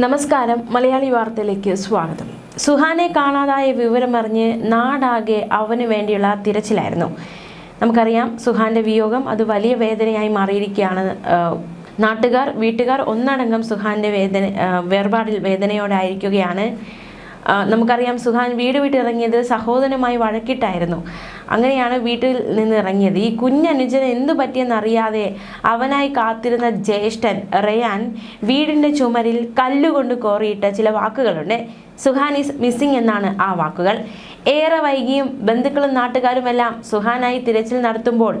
നമസ്കാരം. മലയാളി വാർത്തയിലേക്ക് സ്വാഗതം. സുഹാനെ കാണാതായ വിവരമറിഞ്ഞ് നാടാകെ അവന് വേണ്ടിയുള്ള തിരച്ചിലായിരുന്നു. നമുക്കറിയാം സുഹാന്റെ വിയോഗം അത് വലിയ വേദനയായി മാറിയിരിക്കുകയാണ്. നാട്ടുകാർ വീട്ടുകാർ ഒന്നടങ്കം സുഹാന്റെ വേദന വേർപാടിൽ വേദനയോടായിരിക്കുകയാണ്. നമുക്കറിയാം സുഹാൻ വീട് വിട്ടിറങ്ങിയത് സഹോദരനുമായി വഴക്കിട്ടായിരുന്നു. അങ്ങനെയാണ് വീട്ടിൽ നിന്ന് ഇറങ്ങിയത് ഈ കുഞ്ഞനുജന് എന്തു പറ്റിയെന്നറിയാതെ അവനായി കാത്തിരുന്ന ജ്യേഷ്ഠൻ റയാൻ വീടിന്റെ ചുമരിൽ കല്ലുകൊണ്ട് കോറിയിട്ട ചില വാക്കുകളുണ്ട്. സുഹാൻ ഈസ് മിസ്സിംഗ് എന്നാണ് ആ വാക്കുകൾ. ഏറെ വൈകിയും ബന്ധുക്കളും നാട്ടുകാരുമെല്ലാം സുഹാനായി തിരച്ചിൽ നടത്തുമ്പോൾ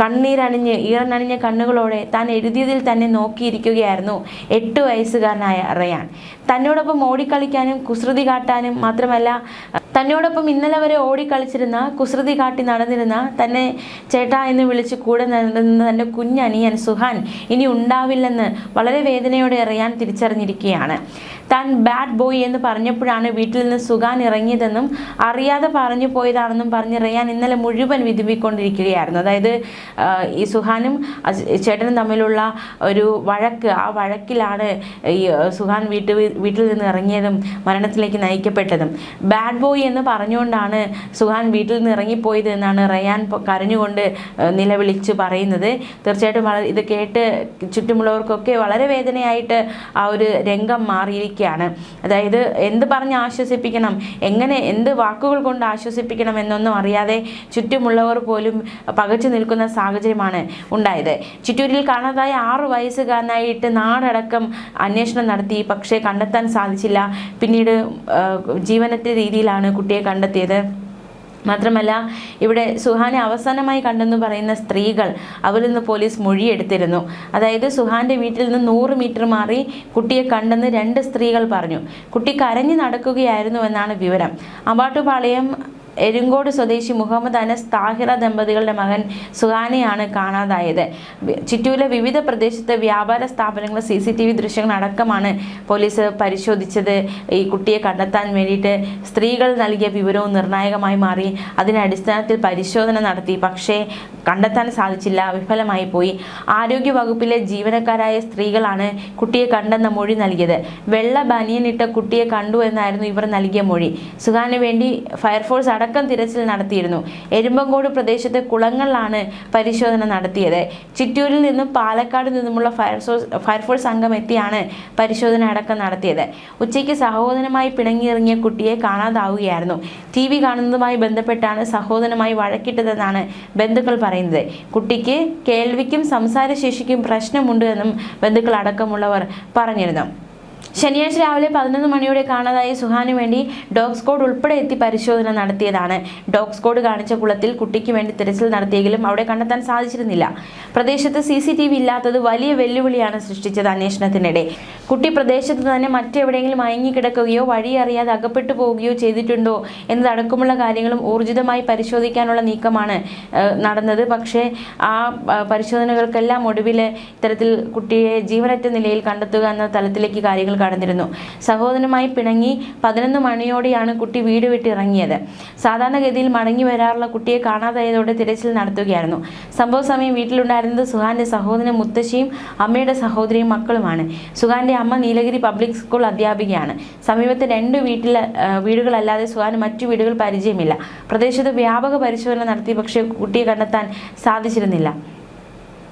കണ്ണീരണിഞ്ഞ് ഈറനണിഞ്ഞ കണ്ണുകളോടെ താൻ എഴുതിയതിൽ തന്നെ നോക്കിയിരിക്കുകയായിരുന്നു എട്ട് വയസ്സുകാരനായ റയാൻ. തന്നോടൊപ്പം ഓടിക്കളിക്കാനും കുസൃതി കാട്ടാനും മാത്രമല്ല തന്നോടൊപ്പം ഇന്നലെ വരെ ഓടിക്കളിച്ചിരുന്ന കുസൃതി കാട്ടി നടന്നിരുന്ന തന്നെ ചേട്ടാ എന്ന് വിളിച്ച് കൂടെ നടന്നിരുന്ന തന്റെ കുഞ്ഞനിയൻ സുഹാൻ ഇനി ഉണ്ടാവില്ലെന്ന് വളരെ വേദനയോടെ അറിയാൻ തിരിച്ചറിഞ്ഞിരിക്കുകയാണ്. താൻ ബാഡ് ബോയ് എന്ന് പറഞ്ഞപ്പോഴാണ് വീട്ടിൽ നിന്ന് സുഹാൻ ഇറങ്ങിയതെന്നും അറിയാതെ പറഞ്ഞു പോയതാണെന്നും പറഞ്ഞ് റിയാൻ ഇന്നലെ മുഴുവൻ വിതുമ്പിക്കൊണ്ടിരിക്കുകയായിരുന്നു. അതായത് ഈ സുഹാനും ചേട്ടനും തമ്മിലുള്ള ഒരു വഴക്ക് ആ വഴക്കിലാണ് ഈ സുഹാൻ വീട്ടിൽ വീട്ടിൽ നിന്ന് ഇറങ്ങിയതും മരണത്തിലേക്ക് നയിക്കപ്പെട്ടതും. ബാഡ് ബോയ് എന്ന് പറഞ്ഞുകൊണ്ടാണ് സുഹാൻ വീട്ടിൽ നിന്ന് ഇറങ്ങിപ്പോയത് എന്നാണ് റയാൻ കരഞ്ഞുകൊണ്ട് നിലവിളിച്ച് പറയുന്നത്. തീർച്ചയായിട്ടും ഇത് കേട്ട് ചുറ്റുമുള്ളവർക്കൊക്കെ വളരെ വേദനയായിട്ട് ആ ഒരു രംഗം മാറിയിരിക്കുകയാണ്. അതായത് എന്ത് പറഞ്ഞ് ആശ്വസിപ്പിക്കണം എങ്ങനെ എന്ത് വാക്കുകൾ കൊണ്ട് ആശ്വസിപ്പിക്കണം എന്നൊന്നും അറിയാതെ ചുറ്റുമുള്ളവർ പോലും പകച്ചു നിൽക്കുന്ന സാഹചര്യമാണ് ഉണ്ടായത്. ചിറ്റൂരിൽ കാണാതായ ആറു വയസ്സുകാരനായിട്ട് നാടടക്കം അന്വേഷണം നടത്തി. പക്ഷേ കണ്ടെത്താൻ സാധിച്ചില്ല. പിന്നീട് ജീവനത്തെ രീതിയിലാണ് കുട്ടിയെ കണ്ടെത്തിയത്. മാത്രമല്ല ഇവിടെ സുഹാനെ അവസാനമായി കണ്ടെന്ന് പറയുന്ന സ്ത്രീകൾ അവരിൽ നിന്ന് പോലീസ് മൊഴിയെടുത്തിരുന്നു. അതായത് സുഹാന്റെ വീട്ടിൽ നിന്ന് നൂറ് മീറ്റർ മാറി കുട്ടിയെ കണ്ടെന്ന് രണ്ട് സ്ത്രീകൾ പറഞ്ഞു. കുട്ടി കരഞ്ഞു നടക്കുകയായിരുന്നു എന്നാണ് വിവരം. അമ്പാട്ടുപാളയം എരുങ്കോട് സ്വദേശി മുഹമ്മദ് അനസ് താഹിറ ദമ്പതികളുടെ മകൻ സുഹാനയാണ് കാണാതായത്. ചിറ്റൂരിലെ വിവിധ പ്രദേശത്തെ വ്യാപാര സ്ഥാപനങ്ങൾ സി സി ടി വി ദൃശ്യങ്ങൾ അടക്കമാണ് പോലീസ് പരിശോധിച്ചത്. ഈ കുട്ടിയെ കണ്ടെത്താൻ വേണ്ടിയിട്ട് സ്ത്രീകൾ നൽകിയ വിവരവും നിർണായകമായി മാറി. അതിന്റെ അടിസ്ഥാനത്തിൽ പരിശോധന നടത്തി. പക്ഷേ കണ്ടെത്താൻ സാധിച്ചില്ല. വിഫലമായി പോയി. ആരോഗ്യ വകുപ്പിലെ ജീവനക്കാരായ സ്ത്രീകളാണ് കുട്ടിയെ കണ്ടെന്ന മൊഴി നൽകിയത്. വെള്ള ബനിയനിട്ട കുട്ടിയെ കണ്ടു എന്നായിരുന്നു ഇവർ നൽകിയ മൊഴി. സുഹാന് വേണ്ടി ഫയർഫോഴ്സ് അടക്കം തിരച്ചിൽ നടത്തിയിരുന്നു. എരുമ്പങ്കോട് പ്രദേശത്തെ കുളങ്ങളിലാണ് പരിശോധന നടത്തിയത്. ചിറ്റൂരിൽ നിന്നും പാലക്കാട് നിന്നുമുള്ള ഫയർഫോഴ്സ് ഫയർഫോഴ്സ് സംഘം എത്തിയാണ് പരിശോധന അടക്കം നടത്തിയത്. ഉച്ചയ്ക്ക് സഹോദരനുമായി പിണങ്ങിയിറങ്ങിയ കുട്ടിയെ കാണാതാവുകയായിരുന്നു. ടി വി കാണുന്നതുമായി ബന്ധപ്പെട്ടാണ് സഹോദരനുമായി വഴക്കിട്ടതെന്നാണ് ബന്ധുക്കൾ പറയുന്നത്. കുട്ടിക്ക് കേൾവിക്കും സംസാരശേഷിക്കും പ്രശ്നമുണ്ട് എന്നും ബന്ധുക്കൾ അടക്കമുള്ളവർ പറഞ്ഞിരുന്നു. ശനിയാഴ്ച രാവിലെ പതിനൊന്ന് മണിയോടെ കാണാതായ സുഹാനു വേണ്ടി ഡോഗ് സ്ക്വാഡ് ഉൾപ്പെടെ എത്തി പരിശോധന നടത്തിയതാണ്. ഡോഗ് സ്ക്വാഡ് കാണിച്ച കുളത്തിൽ കുട്ടിക്ക് വേണ്ടി തിരച്ചിൽ നടത്തിയെങ്കിലും അവിടെ കണ്ടെത്താൻ സാധിച്ചിരുന്നില്ല. പ്രദേശത്ത് സി ഇല്ലാത്തത് വലിയ വെല്ലുവിളിയാണ് സൃഷ്ടിച്ചത് അന്വേഷണത്തിനിടെ. കുട്ടി പ്രദേശത്ത് തന്നെ മറ്റെവിടെയെങ്കിലും മയങ്ങിക്കിടക്കുകയോ വഴി അറിയാതെ അകപ്പെട്ടു പോവുകയോ ചെയ്തിട്ടുണ്ടോ എന്നതടക്കമുള്ള കാര്യങ്ങളും ഊർജിതമായി പരിശോധിക്കാനുള്ള നീക്കമാണ് നടന്നത്. പക്ഷേ ആ, പരിശോധനകൾക്കെല്ലാം ഒടുവിൽ ഇത്തരത്തിൽ കുട്ടിയെ ജീവനറ്റ നിലയിൽ കണ്ടെത്തുക എന്ന തലത്തിലേക്ക് കാര്യങ്ങൾ കടന്നിരുന്നു. സഹോദരനുമായി പിണങ്ങി പതിനൊന്ന് മണിയോടെയാണ് കുട്ടി വീട് വിട്ടിറങ്ങിയത് സാധാരണഗതിയിൽ മടങ്ങി വരാറുള്ള കുട്ടിയെ കാണാതായതോടെ തിരച്ചിൽ നടത്തുകയായിരുന്നു. സംഭവ സമയം വീട്ടിലുണ്ടായിരുന്നത് സുഹാന്റെ സഹോദരൻ മുത്തശ്ശിയും അമ്മയുടെ സഹോദരിയും മക്കളുമാണ്. സുഹാന്റെ അമ്മ നീലഗിരി പബ്ലിക് സ്കൂൾ അധ്യാപികയാണ്. സമീപത്തെ രണ്ട് വീട്ടിലെ വീടുകളല്ലാതെ സുഹാന് മറ്റു വീടുകൾ പരിചയമില്ല. പ്രദേശത്ത് വ്യാപക പരിശോധന നടത്തി പക്ഷേ കുട്ടിയെ കണ്ടെത്താൻ സാധിച്ചിരുന്നില്ല.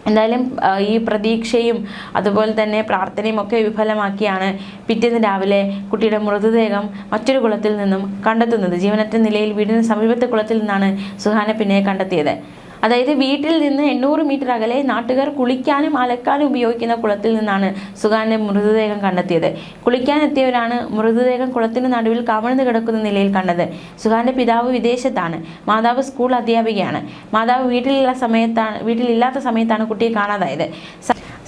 എന്തായാലും ഈ പ്രതീക്ഷയും അതുപോലെ തന്നെ പ്രാർത്ഥനയും ഒക്കെ വിഫലമാക്കിയാണ് പിറ്റേന്ന് രാവിലെ കുട്ടിയുടെ മൃതദേഹം മറ്റൊരു കുളത്തിൽ നിന്നും കണ്ടെത്തുന്നത്. ജീവനറ്റ നിലയിൽ വീടിന് സമീപത്തെ കുളത്തിൽ നിന്നാണ് സുഹാന പിന്നെ കണ്ടെത്തിയത്. അതായത് വീട്ടിൽ നിന്ന് എണ്ണൂറ് മീറ്റർ അകലെ നാട്ടുകാർ കുളിക്കാനും അലക്കാനും ഉപയോഗിക്കുന്ന കുളത്തിൽ നിന്നാണ് സുഗാന്റെ മൃതദേഹം കണ്ടെത്തിയത്. കുളിക്കാനെത്തിയവരാണ് മൃതദേഹം കുളത്തിന് നടുവിൽ കമഴ്ന്നു കിടക്കുന്ന നിലയിൽ കണ്ടത്. സുഗാന്റെ പിതാവ് വിദേശത്താണ്. മാതാവ് സ്കൂൾ അധ്യാപികയാണ്. മാതാവ് വീട്ടിലുള്ള സമയത്താണ് വീട്ടിലില്ലാത്ത സമയത്താണ് കുട്ടിയെ കാണാതായത്.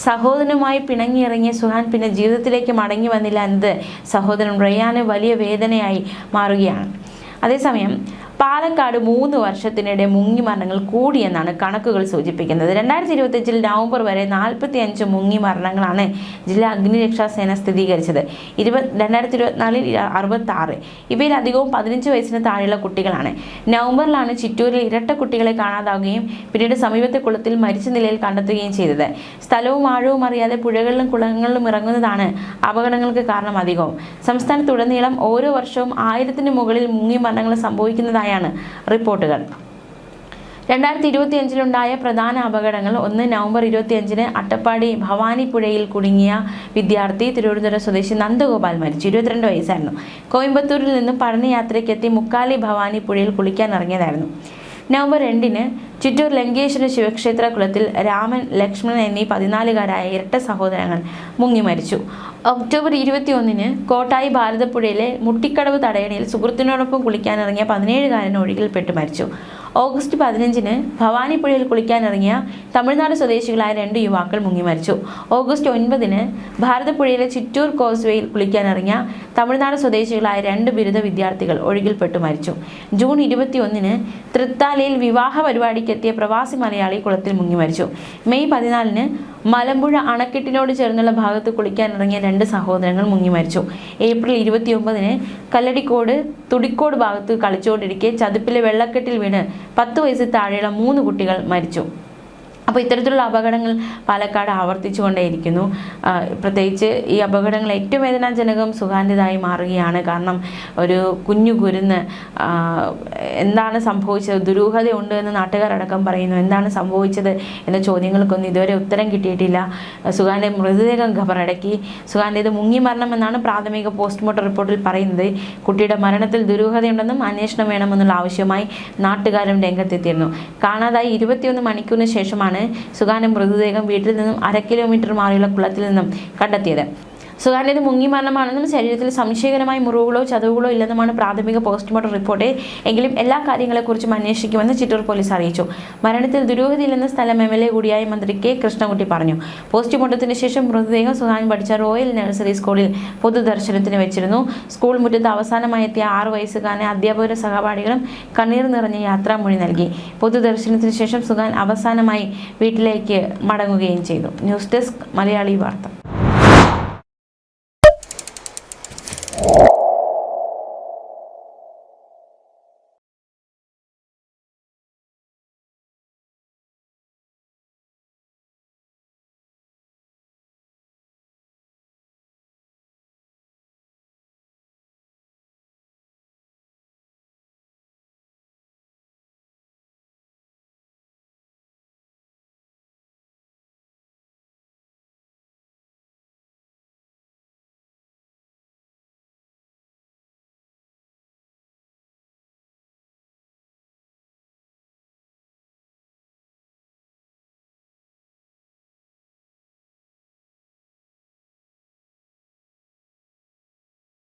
സഹോദരനുമായി പിണങ്ങിയിറങ്ങിയ സുഹാൻ പിന്നെ ജീവിതത്തിലേക്ക് മടങ്ങി വന്നില്ല എന്നത് സഹോദരൻ റയാന് വലിയ വേദനയായി മാറുകയാണ്. അതേസമയം പാലക്കാട് മൂന്ന് വർഷത്തിനിടെ മുങ്ങി മരണങ്ങൾ കൂടിയെന്നാണ് കണക്കുകൾ സൂചിപ്പിക്കുന്നത്. രണ്ടായിരത്തി ഇരുപത്തിയഞ്ചിൽ നവംബർ വരെ നാൽപ്പത്തി അഞ്ച് മുങ്ങി മരണങ്ങളാണ് ജില്ലാ അഗ്നിരക്ഷാ സേന സ്ഥിരീകരിച്ചത്. ഇരുപത് രണ്ടായിരത്തി ഇരുപത്തിനാലിൽ അറുപത്തി ആറ് ഇവയിൽ അധികവും പതിനഞ്ച് വയസ്സിന് താഴെയുള്ള കുട്ടികളാണ്. നവംബറിലാണ് ചിറ്റൂരിൽ ഇരട്ട കുട്ടികളെ കാണാതാവുകയും പിന്നീട് സമീപത്തെ കുളത്തിൽ മരിച്ച നിലയിൽ കണ്ടെത്തുകയും ചെയ്തത്. സ്ഥലവും ആഴവും അറിയാതെ പുഴകളിലും കുളങ്ങളിലും ഇറങ്ങുന്നതാണ് അപകടങ്ങൾക്ക് കാരണം അധികവും. സംസ്ഥാനത്തുടനീളം ഓരോ വർഷവും ആയിരത്തിന് മുകളിൽ മുങ്ങി മരണങ്ങൾ സംഭവിക്കുന്നതായാണ് റിപ്പോർട്ടുകൾ. രണ്ടായിരത്തി ഇരുപത്തി അഞ്ചിലുണ്ടായ പ്രധാന അപകടങ്ങൾ ഒന്ന് നവംബർ ഇരുപത്തിയഞ്ചിന് അട്ടപ്പാടി ഭവാനിപ്പുഴയിൽ കുടുങ്ങിയ വിദ്യാർത്ഥി തിരുവനന്തപുരം സ്വദേശി നന്ദഗോപാൽ മരിച്ചു. ഇരുപത്തിരണ്ട് വയസ്സായിരുന്നു. കോയമ്പത്തൂരിൽ നിന്നും പഠനയാത്രയ്ക്കെത്തി മുക്കാലി ഭവാനിപ്പുഴയിൽ കുളിക്കാൻ ഇറങ്ങിയതായിരുന്നു. നവംബർ രണ്ടിന് ചിറ്റൂർ ലങ്കേശ്വര ശിവക്ഷേത്ര കുളത്തിൽ രാമൻ ലക്ഷ്മണൻ എന്നീ പതിനാലുകാരായ ഇരട്ട സഹോദരങ്ങൾ മുങ്ങി മരിച്ചു. ഒക്ടോബർ ഇരുപത്തിയൊന്നിന് കോട്ടായി ഭാരതപ്പുഴയിലെ മുട്ടിക്കടവ് തടയണയിൽ സുഹൃത്തിനോടൊപ്പം കുളിക്കാനിറങ്ങിയ പതിനേഴുകാരൻ ഒഴുകിൽപ്പെട്ട് മരിച്ചു. ഓഗസ്റ്റ് പതിനഞ്ചിന് ഭവാനിപ്പുഴയിൽ കുളിക്കാനിറങ്ങിയ തമിഴ്നാട് സ്വദേശികളായ രണ്ട് യുവാക്കൾ മുങ്ങി മരിച്ചു. ഓഗസ്റ്റ് ഒൻപതിന് ഭാരതപ്പുഴയിലെ ചിറ്റൂർ കോസ്വേയിൽ കുളിക്കാനിറങ്ങിയ തമിഴ്നാട് സ്വദേശികളായ രണ്ട് ബിരുദ വിദ്യാർത്ഥികൾ ഒഴുകിൽപ്പെട്ടു മരിച്ചു. ജൂൺ ഇരുപത്തിയൊന്നിന് തൃത്താലയിൽ വിവാഹ പരിപാടിക്കെത്തിയ പ്രവാസി മലയാളി കുളത്തിൽ മുങ്ങി മരിച്ചു. മെയ് പതിനാലിന് മലമ്പുഴ അണക്കെട്ടിനോട് ചേർന്നുള്ള ഭാഗത്ത് കുളിക്കാനിറങ്ങിയ രണ്ട് സഹോദരങ്ങൾ മുങ്ങി മരിച്ചു. ഏപ്രിൽ ഇരുപത്തിയൊമ്പതിന് കല്ലടിക്കോട് തുടിക്കോട് ഭാഗത്ത് കളിച്ചുകൊണ്ടിരിക്കെ ചതുപ്പിലെ വെള്ളക്കെട്ടിൽ വീണ് പത്ത് വയസ്സിൽ താഴെയുള്ള മൂന്ന് കുട്ടികൾ മരിച്ചു. അപ്പോൾ ഇത്തരത്തിലുള്ള അപകടങ്ങൾ പാലക്കാട് ആവർത്തിച്ചുകൊണ്ടേയിരിക്കുന്നു. കൊണ്ടേയിരിക്കുന്നു പ്രത്യേകിച്ച് ഈ അപകടങ്ങൾ ഏറ്റവും വേദനാജനകം സുഗാന്തിതായി മാറുകയാണ്. കാരണം ഒരു കുഞ്ഞു കുരുന്ന് എന്താണ് സംഭവിച്ചത്? ദുരൂഹതയുണ്ട് എന്ന് നാട്ടുകാരടക്കം പറയുന്നു. എന്താണ് സംഭവിച്ചത് എന്ന ചോദ്യങ്ങൾക്കൊന്നും ഇതുവരെ ഉത്തരം കിട്ടിയിട്ടില്ല. സുഗാന്റെ മൃതദേഹം ഖബറടക്കി സുഗാന്റെ ഇത് മുങ്ങി മരണമെന്നാണ് പ്രാഥമിക പോസ്റ്റ്മോർട്ടം റിപ്പോർട്ടിൽ പറയുന്നത്. കുട്ടിയുടെ മരണത്തിൽ ദുരൂഹതയുണ്ടെന്നും അന്വേഷണം വേണമെന്നുള്ള ആവശ്യമായി നാട്ടുകാരും രംഗത്തെത്തിയിരുന്നു. കാണാതായി ഇരുപത്തിയൊന്ന് മണിക്കൂറിന് ശേഷമാണ് സുഗാന്റെ മൃതദേഹം വീട്ടിൽ നിന്നും അര കിലോമീറ്റർ മാറിയുള്ള കുളത്തിൽ നിന്നും കണ്ടെത്തിയത്. സുഗാന്റേത് മുങ്ങി മരണമാണെന്നും ശരീരത്തിൽ സംശയകരമായ മുറിവുകളോ ചതവുകളോ ഇല്ലെന്നുമാണ് പ്രാഥമിക പോസ്റ്റ്മോർട്ടം റിപ്പോർട്ട്. എങ്കിലും എല്ലാ കാര്യങ്ങളെക്കുറിച്ചും അന്വേഷിക്കുമെന്ന് ചിറ്റൂർ പോലീസ് അറിയിച്ചു. മരണത്തിൽ ദുരൂഹതയില്ലെന്ന് സ്ഥലം എം എൽ എ കൂടിയായ മന്ത്രി കെ കൃഷ്ണകുട്ടി പറഞ്ഞു. പോസ്റ്റ്മോർട്ടത്തിന് ശേഷം മൃതദേഹം സുഹാൻ പഠിച്ച റോയൽ നഴ്സറി സ്കൂളിൽ പൊതുദർശനത്തിന് വെച്ചിരുന്നു. സ്കൂൾ മുറ്റത്ത് അവസാനമായി എത്തിയ ആറ് വയസ്സുകാരനെ അധ്യാപകരും സഹപാഠികളും കണ്ണീർ നിറഞ്ഞ യാത്രാമൊഴി നൽകി. പൊതുദർശനത്തിന് ശേഷം സുഹാൻ അവസാനമായി വീട്ടിലേക്ക് മടങ്ങുകയും ചെയ്തു. ന്യൂസ് ഡെസ്ക് മലയാളി വാർത്ത.